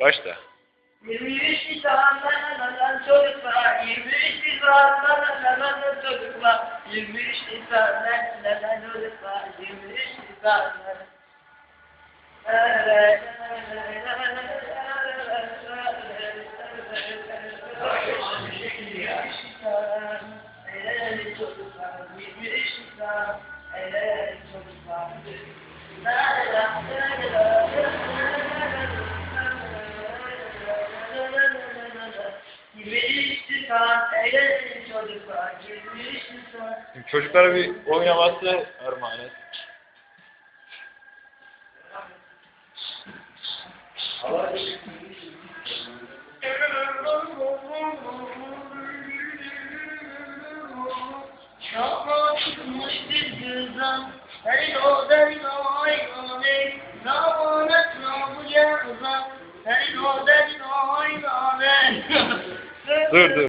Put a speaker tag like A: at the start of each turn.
A: Başla.
B: 23 Nisan nanananan çocuklar 23 Nisan nanananan çocuklar 23 Nisan nanananan çocuklar 23 Nisan Yirmi Çocuklar, 23 Nisan.
A: Çocuklara bir oynaması armağan et.
B: Oynanır.
A: Dur dur.